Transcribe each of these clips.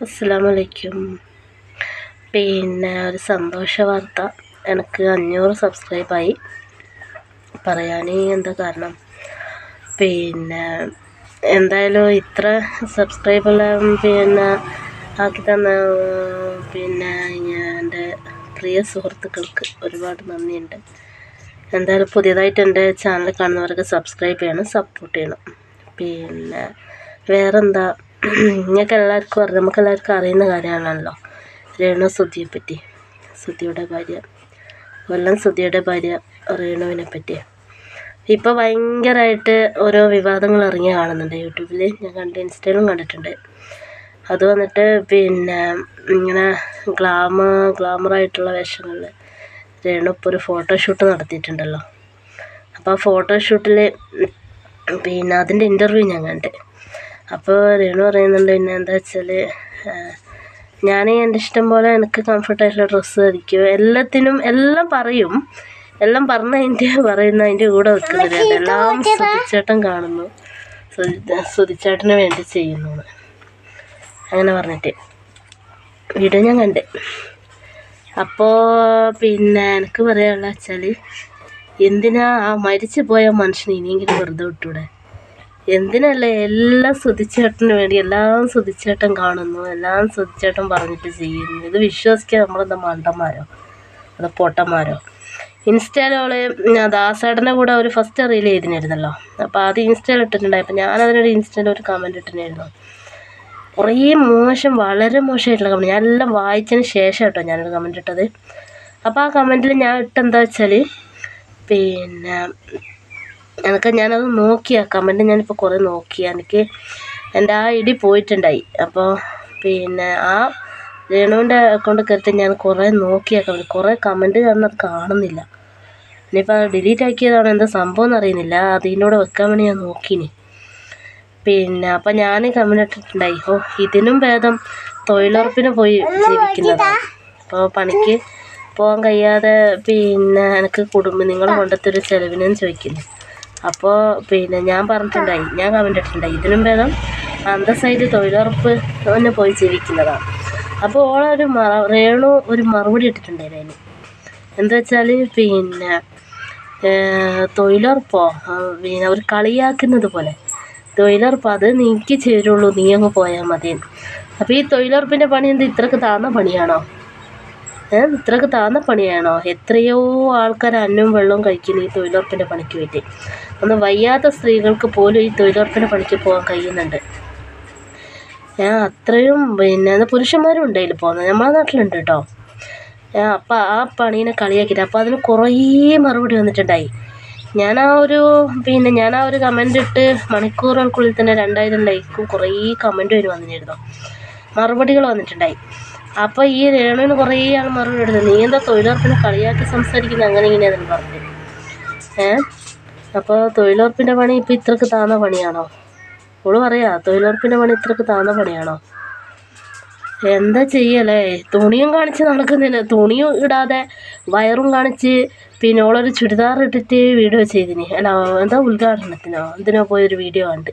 അസ്സാമലൈക്കും പിന്നെ ഒരു സന്തോഷ വാർത്ത. എനിക്ക് അഞ്ഞൂറ് സബ്സ്ക്രൈബായി. പറയാൻ എന്താ കാരണം? പിന്നെ എന്തായാലും ഇത്ര സബ്സ്ക്രൈബെല്ലാം പിന്നെ ആക്കി തന്ന പിന്നെ എന്റെ പ്രിയ സുഹൃത്തുക്കൾക്ക് ഒരുപാട് നന്ദിയുണ്ട്. എന്തായാലും പുതിയതായിട്ട് എന്റെ ചാനൽ കാണുന്നവർക്ക് സബ്സ്ക്രൈബ് ചെയ്യണം സപ്പോർട്ട് ചെയ്യണം. പിന്നെ വേറെന്താ? നിങ്ങൾക്ക് എല്ലാവർക്കും അറിയാം നമുക്ക് എല്ലാവർക്കും അറിയുന്ന കാര്യമാണല്ലോ. രേണു സുധിയെ പറ്റി സുധിയുടെ ഭാര്യ. കൊല്ലം സുധിയുടെ ഭാര്യ രേണുവിനെ പറ്റി. ഇപ്പോൾ ഭയങ്കരമായിട്ട് ഓരോ വിവാദങ്ങൾ ഇറങ്ങി കാണുന്നുണ്ട് യൂട്യൂബിൽ ഞാൻ കണ്ട് ഇൻസ്റ്റയിലും കണ്ടിട്ടുണ്ട്. അത് വന്നിട്ട് പിന്നെ ഇങ്ങനെ ഗ്ലാമ ഗ്ലാമറായിട്ടുള്ള വേഷങ്ങളിൽ രേണു ഇപ്പോൾ ഒരു ഫോട്ടോഷൂട്ട് നടത്തിയിട്ടുണ്ടല്ലോ. അപ്പോൾ ആ ഫോട്ടോഷൂട്ടിൽ പിന്നെ അതിന്റെ ഇന്റർവ്യൂ ഞാൻ കണ്ട്. അപ്പോൾ രേണു പറയുന്നുണ്ട് പിന്നെ എന്താ വെച്ചാൽ ഞാൻ എന്റെ ഇഷ്ടം പോലെ എനിക്ക് കംഫർട്ടായിട്ടുള്ള ഡ്രസ്സ് ധരിക്കും. എല്ലാത്തിനും എല്ലാം പറയും. എല്ലാം പറഞ്ഞ അതിന്റെ പറയുന്ന അതിന്റെ കൂടെ വെക്കുന്നില്ല എല്ലാം സുതിച്ചേട്ടൻ കാണുന്നു. സുതി സുതിച്ചേട്ടന് വേണ്ടി ചെയ്യുന്നു. അങ്ങനെ പറഞ്ഞിട്ട്. വീഡിയോ ഞാൻ കണ്ട്. അപ്പോൾ പിന്നെ എനിക്ക് പറയാനുള്ള വെച്ചാൽ എന്തിനാ ആ മരിച്ചു പോയ മനുഷ്യനെ ഇനിയെങ്കിലും വെറുതെ വിട്ടൂടെ? എന്തിനല്ലേ എല്ലാം സുതിച്ചേട്ടന് വേണ്ടി എല്ലാം സുതിച്ചേട്ടൻ കാണുന്നു എല്ലാം സുതിച്ചേട്ടൻ പറഞ്ഞിട്ട് ചെയ്യുന്നു. ഇത് വിശ്വസിക്കാൻ നമ്മളെന്താ മണ്ടന്മാരോ? അതോ പൊട്ടന്മാരോ? ഇൻസ്റ്റയിലോൾ ദാസേട്ടന്റെ കൂടെ ഒരു ഫസ്റ്റ് റീൽ ചെയ്തിരുന്നല്ലോ അപ്പോൾ അത് ഇൻസ്റ്റയിൽ ഇട്ടിട്ടുണ്ടായി. അപ്പോൾ ഞാനതിനൊരു ഇൻസ്റ്റയിൽ ഒരു കമന്റ് ഇട്ടിട്ടുണ്ടായിരുന്നു. കുറേ മോശം വളരെ മോശമായിട്ടുള്ള കമന്റ് ഞാൻ എല്ലാം വായിച്ചതിന് ശേഷം കേട്ടോ ഞാനൊരു കമന്റ് ഇട്ടത്. അപ്പോൾ ആ കമന്റിൽ ഞാൻ ഇട്ടെന്താ വെച്ചാൽ പിന്നെ എനിക്ക് ഞാനത് നോക്കിയാ കമന്റ് ഞാനിപ്പോൾ കുറേ നോക്കി. എനിക്ക് എന്റെ ആ ഇടി പോയിട്ടുണ്ടായി. അപ്പോൾ പിന്നെ ആ രേണുവിന്റെ അക്കൗണ്ട് കയറിയിട്ട് ഞാൻ കുറേ നോക്കി ആ കമന്റ് കുറേ കമന്റ് കാരണം കാണുന്നില്ല. ഇനിയിപ്പോൾ അത് ഡിലീറ്റ് ആക്കിയതാണ് എന്താ സംഭവം എന്നറിയുന്നില്ല. അതിനോട് വെക്കാൻ വേണ്ടി ഞാൻ നോക്കിനി. പിന്നെ അപ്പം ഞാൻ കമന്റ് ഇട്ടിട്ടുണ്ടായി. ഓ ഇതിനും ഭേദം തൊഴിലുറപ്പിന് പോയി ജീവിക്കുന്നതാണ് അപ്പോൾ പണിക്ക് പോകാൻ കഴിയാതെ പിന്നെ എനിക്ക് കുടുംബം നിങ്ങൾ കൊണ്ടെത്തൊരു ചിലവിനെന്ന് ചോദിക്കുന്നു. അപ്പോൾ പിന്നെ ഞാൻ പറഞ്ഞിട്ടുണ്ടായി ഞാൻ കമന്റ് ഇട്ടിട്ടുണ്ടായി. ഇതിനും ഭേദം അന്തസ്സായിട്ട് തൊഴിലുറപ്പ് തന്നെ പോയി ജീവിക്കുന്നതാണ്. അപ്പോൾ ഓളൊരു മറ രേണു ഒരു മറുപടി ഇട്ടിട്ടുണ്ടായിരുന്നു എന്താ വെച്ചാൽ പിന്നെ തൊഴിലുറപ്പോ പിന്നെ അവർ കളിയാക്കുന്നത് പോലെ. തൊഴിലുറപ്പ് അത് നീക്കി ചേരുള്ളൂ നീ അങ്ങ് പോയാൽ മതി. അപ്പോൾ ഈ തൊഴിലുറപ്പിന്റെ പണി എന്ത് ഇത്രക്ക് താന്ന പണിയാണോ? ഇത്രക്ക് താന്ന പണിയാണോ? എത്രയോ ആൾക്കാർ അന്നും വെള്ളവും കഴിക്കുന്നു ഈ തൊഴിലുറപ്പിന്റെ പണിക്ക് വേണ്ടി. ഒന്ന് വയ്യാത്ത സ്ത്രീകൾക്ക് പോലും ഈ തൊഴിലുറപ്പിന് പണിക്ക് പോകാൻ കഴിയുന്നുണ്ട്. ഞാൻ അത്രയും പിന്നെ പുരുഷന്മാരും ഉണ്ട് അതിൽ പോകുന്നത് നമ്മളെ നാട്ടിലുണ്ട് കേട്ടോ. അപ്പം ആ പണീനെ കളിയാക്കിയിട്ട് അപ്പോൾ അതിന് കുറേ മറുപടി വന്നിട്ടുണ്ടായി. ഞാൻ ആ ഒരു പിന്നെ ഞാൻ ആ ഒരു കമന്റ് ഇട്ട് മണിക്കൂറുകൾക്കുള്ളിൽ തന്നെ രണ്ടായിരം ലൈക്കും കുറേ കമന്റ് വരും വന്നിരുന്നു. മറുപടികൾ വന്നിട്ടുണ്ടായി. അപ്പോൾ ഈ രേണുവിന് കുറേ ആൾ മറുപടി എടുത്തു നീ എന്താ തൊഴിലുറപ്പിനെ കളിയാക്കി സംസാരിക്കുന്നത് അങ്ങനെ ഇങ്ങനെയാണെന്ന് പറഞ്ഞു ഏ? അപ്പോൾ തൊഴിലുറപ്പിന്റെ പണി ഇപ്പോൾ ഇത്രക്ക് താന്ന പണിയാണോ? ഓൾ പറയാ തൊഴിലുറപ്പിന്റെ പണി ഇത്രക്ക് താന്ന പണിയാണോ? എന്താ ചെയ്യലേ? തുണിയും കാണിച്ച് നടക്കുന്നില്ല. തുണിയും ഇടാതെ വയറും കാണിച്ച് പിന്നെ ഓളൊരു ചുരിദാർ ഇട്ടിട്ട് വീഡിയോ ചെയ്തിന്. അല്ല എന്താ ഉദ്ഘാടനത്തിനോ? എന്തിനോ പോയൊരു വീഡിയോ ഉണ്ട്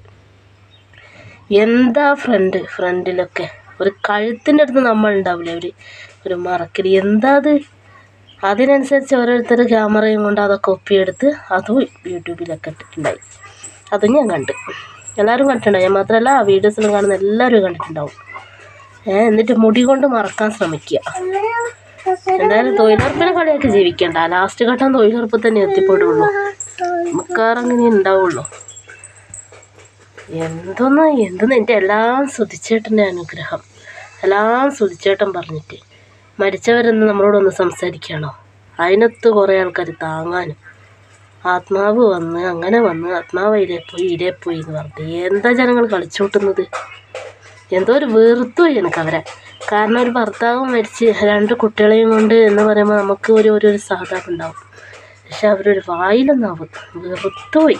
എന്താ ഫ്രണ്ട്? ഫ്രണ്ടിലൊക്കെ. ഒരു കഴുത്തിന്റെ അടുത്ത് നമ്മൾ ഉണ്ടാവില്ലേ ഒരു ഒരു മറക്കൽ എന്താ അത്? അതിനനുസരിച്ച് ഓരോരുത്തർ ക്യാമറയും കൊണ്ട് അതൊക്കെ ഒപ്പിയെടുത്ത് അതും യൂട്യൂബിലൊക്കെ ഉണ്ടായി അതും ഞാൻ കണ്ട്. എല്ലാവരും കണ്ടിട്ടുണ്ടാവും ഞാൻ മാത്രമല്ല ആ വീഡിയോസിലും കാണുന്ന എല്ലാവരും കണ്ടിട്ടുണ്ടാവും. എന്നിട്ട് മുടി കൊണ്ട് മറക്കാൻ ശ്രമിക്കുക എന്തായാലും തൊഴിലുറപ്പിനെ കളിയാക്കി ജീവിക്കണ്ട. ലാസ്റ്റ് ഘട്ടം തൊഴിലുറപ്പ് തന്നെ എത്തിപ്പെടുള്ളൂ. നമുക്കാറങ്ങനെ ഉണ്ടാവുള്ളൂ എന്തൊന്ന് എന്തെന്ന് എന്റെ എല്ലാം ശ്രദ്ധിച്ചേട്ടന്റെ അനുഗ്രഹം. എല്ലാം ശ്രദ്ധിച്ചേട്ടൻ പറഞ്ഞിട്ട്. മരിച്ചവരെന്ന് നമ്മളോടൊന്ന് സംസാരിക്കുകയാണോ അതിനൊത്ത് കുറേ ആൾക്കാർ താങ്ങാനും. ആത്മാവ് വന്ന് അങ്ങനെ വന്ന് ആത്മാവ് ഇരേ പോയി ഇരേ പോയി എന്ന് പറഞ്ഞു എന്താ ജനങ്ങൾ കളിച്ചോട്ടുന്നത്? എന്തോ ഒരു വെറുത്തുപോയി എനിക്ക് അവരെ. കാരണം ഒരു ഭർത്താവ് മരിച്ച് രണ്ട് കുട്ടികളെയും കൊണ്ട് എന്ന് പറയുമ്പോൾ നമുക്ക് ഒരു ഒരു സഹതാപം ഉണ്ടാവും. പക്ഷെ അവരൊരു വായിലൊന്നാവും. വെറുത്തുപോയി.